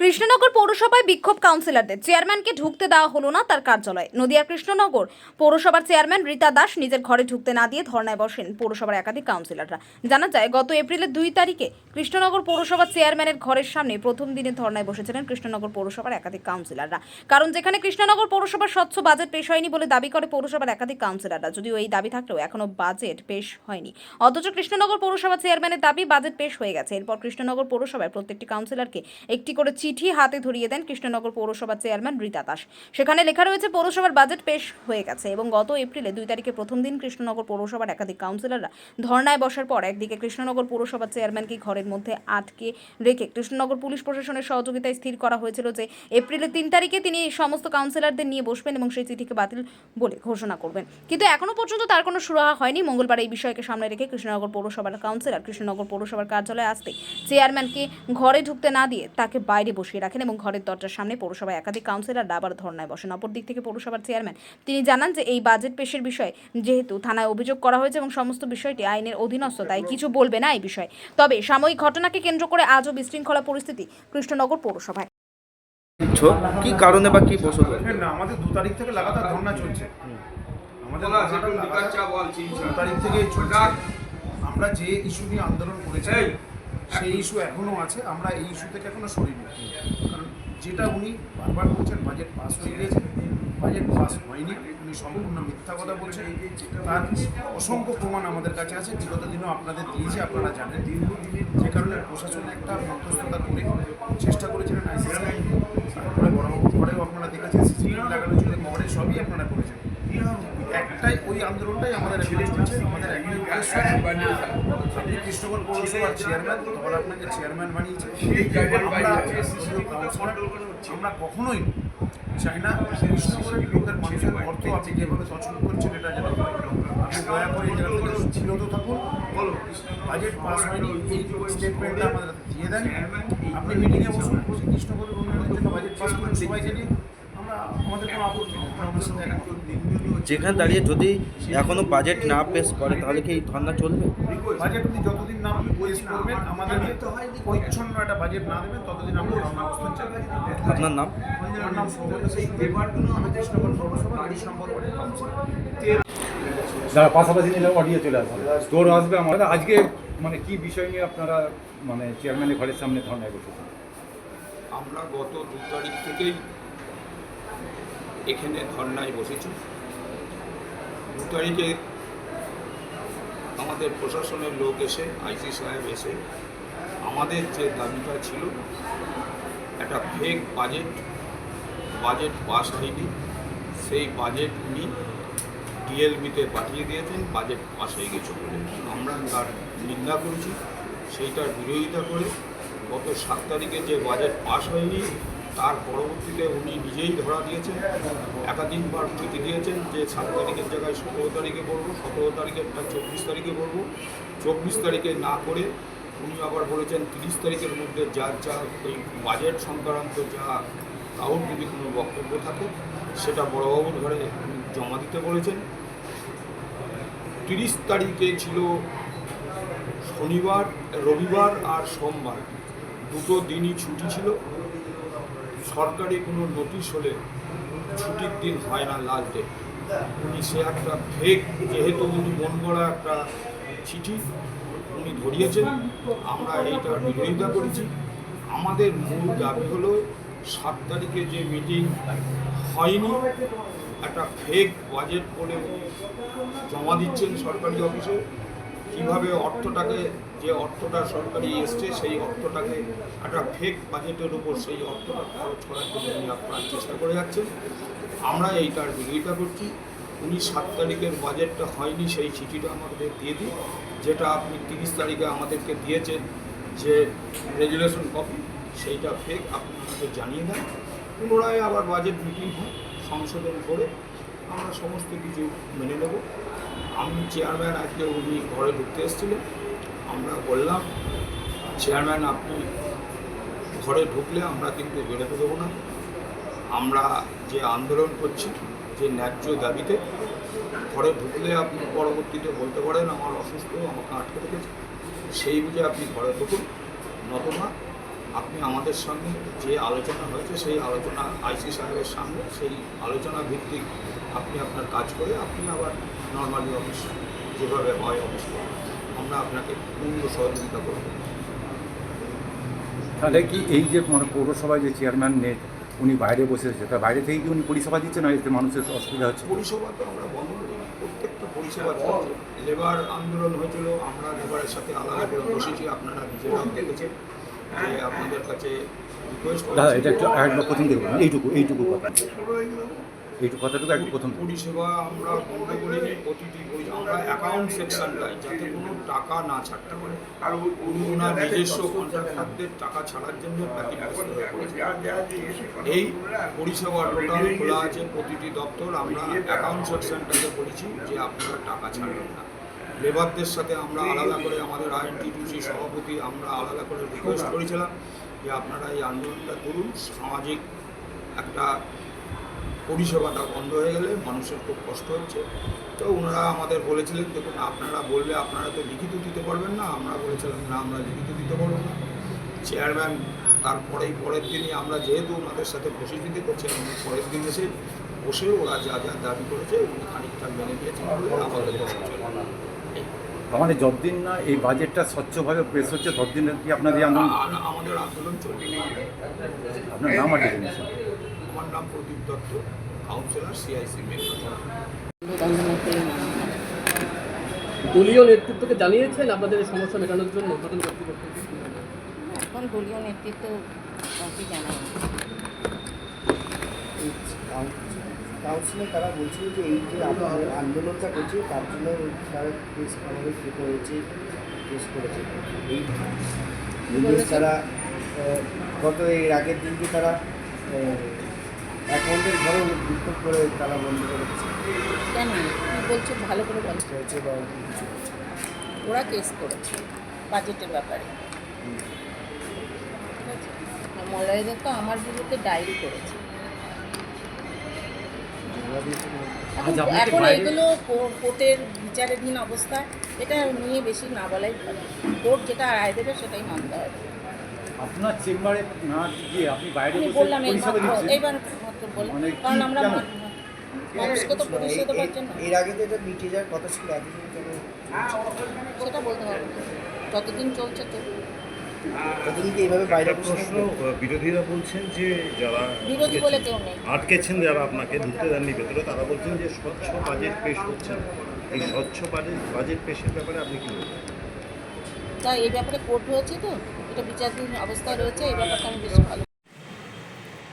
কৃষ্ণনগর পৌরসভায় বিক্ষোভ কাউন্সিলরদের। চেয়ারম্যানকে ঢুকতে দেওয়া হলো না তার কার্যালয়ে। নদিয়ার কৃষ্ণনগর পৌরসভার চেয়ারম্যান রীতা দাস নিজের ঘরে ঢুকতে না দিয়ে ধর্নায় বসেন পৌরসভার একাধিক কাউন্সিলররা। জানা যায়, গত এপ্রিলের দুই তারিখে কৃষ্ণনগর পৌরসভার চেয়ারম্যানের ঘরের সামনে প্রথম দিনে ধর্নায় বসেছিলেন কৃষ্ণনগর পৌরসভার একাধিক কাউন্সিলররা। কারণ যেখানে কৃষ্ণনগর পৌরসভার স্বচ্ছ বাজেট পেশ হয়নি বলে দাবি করে পৌরসভার একাধিক কাউন্সিলররা। যদিও এই দাবি থাকলেও এখনও বাজেট পেশ হয়নি। অথচ কৃষ্ণনগর পৌরসভা চেয়ারম্যানের দাবি বাজেট পেশ হয়ে গেছে। এরপর কৃষ্ণনগর পৌরসভায় প্রত্যেকটি কাউন্সিলরকে একটি করে চিঠি হাতে ধরিয়ে দেন কৃষ্ণনগর পৌরসভার চেয়ারম্যান রীতা দাস। সেখানে লেখা রয়েছে, পৌরসভার বাজেট পেশ হয়ে গেছে এবং গত এপ্রিলে দুই তারিখে প্রথম দিন কৃষ্ণনগর পৌরসভার একাধিক কাউন্সিলররা ধর্নায় বসার পর একদিকে কৃষ্ণনগর পৌরসভার চেয়ারম্যানকে ঘরের মধ্যে আটকে রেখে কৃষ্ণনগর পুলিশ প্রশাসনের সহযোগিতায় স্থির করা হয়েছিল যে এপ্রিলের তিন তারিখে তিনি সমস্ত কাউন্সিলরদের নিয়ে বসবেন এবং সেই চিঠিকে বাতিল বলে ঘোষণা করবেন। কিন্তু এখনও পর্যন্ত তার কোনো সুরাহা হয়নি। মঙ্গলবার এই বিষয়কে সামনে রেখে কৃষ্ণনগর পৌরসভার কাউন্সিলর কৃষ্ণনগর পৌরসভার কার্যালয়ে আসতে চেয়ারম্যানকে ঘরে ঢুকতে না দিয়ে তাকে বাইরে বসিয়ে রাখেন এবং ঘরের দরজার সামনে পৌরসভায় একাধিক কাউন্সিলর আবার ধর্নায় বসেন। অপর দিক থেকে পৌরসভার চেয়ারম্যান তিনি জানান যে এই বাজেট পেশের বিষয়ে যেহেতু থানায় অভিযোগ করা হয়েছে এবং সমস্ত বিষয়টি আইনের অধীনস্থ তাই কিছু বলবে না এই বিষয়ে। তবে সাময়িক ঘটনাকে কেন্দ্র করে আজও বিশৃঙ্খলা পরিস্থিতি কৃষ্ণনগর পৌরসভায়। কি কারণে বা কি বসত না আমাদের দু তারিখ থেকে লাগাতার ধর্ণা চলছে। আমাদের দু তারিখ থেকে আমরা যে ইস্যু নিয়ে আন্দোলন করেছি সেই ইস্যু এখনও আছে, আমরা এই ইস্যু থেকে এখনও সরিনি। কারণ যেটা উনি বারবার বলছেন বাজেট পাস হয়ে গেছে বাজেট পাস হয়নি, উনি সম্পূর্ণ মিথ্যা কথা বলছেন। তার অসংখ্য প্রমাণ আমাদের কাছে আছে, বিগত দিনও আপনাদের দিয়েছি, আপনারা জানেন। যে কারণে প্রশাসন একটা মধ্যস্থতা করে চেষ্টা করেছিলেন তারপরে বড়বাবু ঘরেও আপনারা দেখেছেন, সিসিটিভি লাগানো ছিল ঘরে সবই আপনারা করেছেন। একটাই ওই আন্দোলনটাই আমাদের আমাদের আপনি পৌরসভার চেয়ারম্যান তখন আপনাকে চেয়ারম্যান বানিয়েছে। আমরা কখনোই চাই না লোকের মানুষের অর্থ আপনি যেভাবে তছরূপ করছেন এটা যেন। আপনি দয়া করে বিরত থাকুন। বাজেট পাস হয়নি এই স্টেটমেন্টটা আমাদের দিয়ে দেন। আপনি মিটিংয়ে বসুন বসে কৃষ্ণগরের উন্নয়নের জন্য বাজেট পাস করুন সবাইকে নিয়ে আমরা আমাদের কোনো আপনারা আমাদের দেখা যেখানে দাঁড়িয়ে যদি এখনও বাজেট না পেশ করে তাহলে কি এই ধর্না চলবে? বাজেট উনি যতদিন না পেশ করবেন আমাদেরকে পরিচ্ছন্ন একটা বাজেট না দেবেন ততদিন আমরা আপনার নাম? আমার নাম যারা পাশাপাশি নিলে অডিও চলে আসবে। তোর আসবে আমার। আজকে মানে কি বিষয় নিয়ে আপনারা মানে চেয়ারম্যানের ঘরের সামনে ধর্নায় বসেছেন আমরা গত দু তারিখ থেকেই এখানে ধর্নায় বসেছি। দু তারিখে আমাদের প্রশাসনের লোক এসে, আইসি সাহেব এসে আমাদের যে দাবিটা ছিল, একটা ফেক বাজেট বাজেট পাস হয়নি। সেই বাজেট উনি ডিএলবিতে পাঠিয়ে দিয়েছেন বাজেট পাস হয়ে গেছে বলে। আমরা তার নিন্দা করেছি, সেইটার বিরোধিতা করে গত সাত তারিখে যে বাজেট পাস হয়নি তার পরবর্তীতে উনি নিজেই ধরা দিয়েছেন। একাধিকবার চিঠি দিয়েছেন যে, সাত তারিখের জায়গায় সতেরো তারিখে করব সতেরো তারিখেরটা চব্বিশ তারিখে করব চব্বিশ তারিখে না করে উনি আবার বলেছেন তিরিশ তারিখের মধ্যে যার যা ওই বাজেট সংক্রান্ত যা কাউর যদি কোনো বক্তব্য থাকে, সেটা বড়বাবুর ঘরে জমা দিতে বলেছেন। তিরিশ তারিখে ছিল শনিবার, রবিবার আর সোমবার। দুটো দিনই ছুটি ছিল। সরকারি কোনো নোটিশ হলে ছুটির দিন হয় না লাস্ট ডে উনি সে একটা ফেক যেহেতু উনি মন গড়া একটা চিঠি উনি ধরিয়েছেন, আমরা এইটার বিরোধিতা করেছি। আমাদের মূল দাবি হলো সাত তারিখে যে মিটিং হয়নি, একটা ফেক বাজেট করে জমা দিচ্ছেন সরকারি অফিসে। কীভাবে অর্থটাকে, যে অর্থটা সরকারি এসছে, সেই অর্থটাকে একটা ফেক বাজেটের উপর সেই অর্থটা খরচ করার জন্য উনি আপনার চেষ্টা করে যাচ্ছেন। আমরা এইটার বিরোধিতা করছি। উনি সাত তারিখের বাজেটটা হয়নি, সেই চিঠিটা আমাদের দিয়ে দিই যেটা আপনি তিরিশ তারিখে আমাদেরকে দিয়েছেন যে রেজুলেশন কপি সেইটা ফেক আপনি আমাদের জানিয়ে দেন। পুনরায় আবার বাজেট মিটিং হয়, সংশোধন করে আমরা সমস্ত কিছু মেনে নেব। আমি চেয়ারম্যান আজকে উনি ঘরে ঢুকতে এসেছিলেন। আমরা বললাম চেয়ারম্যান আপনি ঘরে ঢুকলে আমরা কিন্তু বেরোতে দেবো না। আমরা যে আন্দোলন করছি, যে ন্যায্য দাবিতে, ঘরে ঢুকলে আপনি পরবর্তীতে বলতে পারেন, আমার অসুস্থ, আমাকে আটকে রেখেছে। সেই বুঝে আপনি ঘরে ঢুকুন। নতবা আপনি আমাদের সঙ্গে যে আলোচনা হয়েছে, সেই আলোচনা আইসি সাহেবের সামনে, সেই আলোচনা ভিত্তিক আপনি আপনার কাজ করে আপনি আবার নর্মালি অফিস যেভাবে হয় অফিস আমরা আপনাকে পূর্ণ সহযোগিতা করব। তাহলে কি এই যে মানে পৌরসভায় যে চেয়ারম্যান নেই উনি বাইরে বসে আছে তা বাইরে থেকে কি উনি পরিষেবা দিচ্ছে না এতে মানুষের অসুবিধা হচ্ছে? পরিষেবা তো আমরা বন্ধ করি প্রত্যেকটা পরিষেবা লেবার আন্দোলন হয়েছিল আমরা লেবারের সাথে আলাদা করে বসেছি আপনারা নিজেরাও দেখেছেন যে আপনাদের কাছে রিকোয়েস্ট দাদা এটা একটু একবার প্রথম দেখুন এইটুকু এইটুকু কথা। কথাটুকু একটু প্রথম পরিষেবা আমরা বন্ধ করিনি প্রতিটি আমরা অ্যাকাউন্ট যাতে কোনো টাকা না ছাড়তে পারে। ওনার নিজস্ব কন্ট্রাক্টারদের টাকা ছাড়ার জন্য। এই পরিষেবা টোটাল খোলা আছে প্রতিটি দপ্তর। আমরা অ্যাকাউন্ট সেকশনটাকে বলেছি যে আপনারা টাকা ছাড়বেন না। লেবারদের সাথে আমরা আলাদা করে আমাদের আইএনটিটিউসি সভাপতি আমরা আলাদা করে রিকোয়েস্ট করেছিলাম যে আপনারা এই আন্দোলনটা করুন। সামাজিক একটা পরিষেবাটা বন্ধ হয়ে গেলে মানুষের খুব কষ্ট হচ্ছে। তো ওনারা আমাদের বলেছিলেন দেখুন আপনারা বললে আপনারা তো লিখিত দিতে পারবেন না আমরা বলেছিলাম না আমরা লিখিত দিতে পারব না। চেয়ারম্যান তারপরেই পরের দিনই আমরা যেহেতু ওনাদের সাথে বসে দিতে করছি পরের দিন এসে বসে ওরা যা যা দাবি করেছে উনি খানিকটা মেনে নিয়েছেন বলে আমাদের মানে যতদিন না এই বাজেটটা স্বচ্ছভাবে পেশ হচ্ছে ততদিন কি আপনাদের আন্দোলন আমাদের আন্দোলন চলবে। আপনার নাম আর নাম প্রদীপ দত্ত কাউন্সিলর সিআইসি দলীয় নেতৃত্বকে জানিয়েছেন আপনাদের এই সমস্যা মেটানোর জন্য নতুন কর্তৃপক্ষকে? এখন দলীয় নেতৃত্ব কাউকে জানাই কাউন্সিলে তারা বলছিল যে এই যে আমরা আন্দোলনটা করছি তার জন্য তারা কেস আমাদের ফেটো হয়েছে কেস করেছে। এই তারা গত এর আগের দিনকে তারা অ্যাকাউন্টের ঘরে বিক্ষোভ করে তারা বন্ধ করে কেন? বলছো? ভালো করে বল। ওরা কেস করেছে বাজেটের ব্যাপারে। ঠিক মলয়দের তো আমার বিরুদ্ধে ডায়েরি করেছে। এখন আজ আপনাকে এখন বাইরে- এগুলো কোর্টের বিচারাধীন অবস্থা এটা নিয়ে বেশি না বলাই ভালো। কোর্ট যেটা রায় দেবে সেটাই মানতে হবে। আপনার চেম্বারে না গিয়ে আপনি বাইরে বললাম এইবার মানে কি- কারণ আমরা মানুষকে তো পরিষেবা দেওয়ার জন্য। এর আগে তো এটা মিটে যাওয়ার কথা ছিল সেটা বলতে হবে। যতদিন চলছে তো। এতদিন কি এইভাবে বাইরে একটা বসে প্রশ্ন থাকবে? বিরোধীরা বলছেন যে যারা আটকেছেন যারা আপনাকে ঢুকতে দেননি ভেতরে তারা বলছেন যে স্বচ্ছ বাজেট পেশ হচ্ছে এই স্বচ্ছ বাজেট বাজেট পেশের ব্যাপারে আপনি কি বলবেন? তাই এই ব্যাপারে কোর্ট হয়েছে তো? এটা বিচারাধীন অবস্থায় রয়েছে এই ব্যাপারটা আমি বেশি ভালো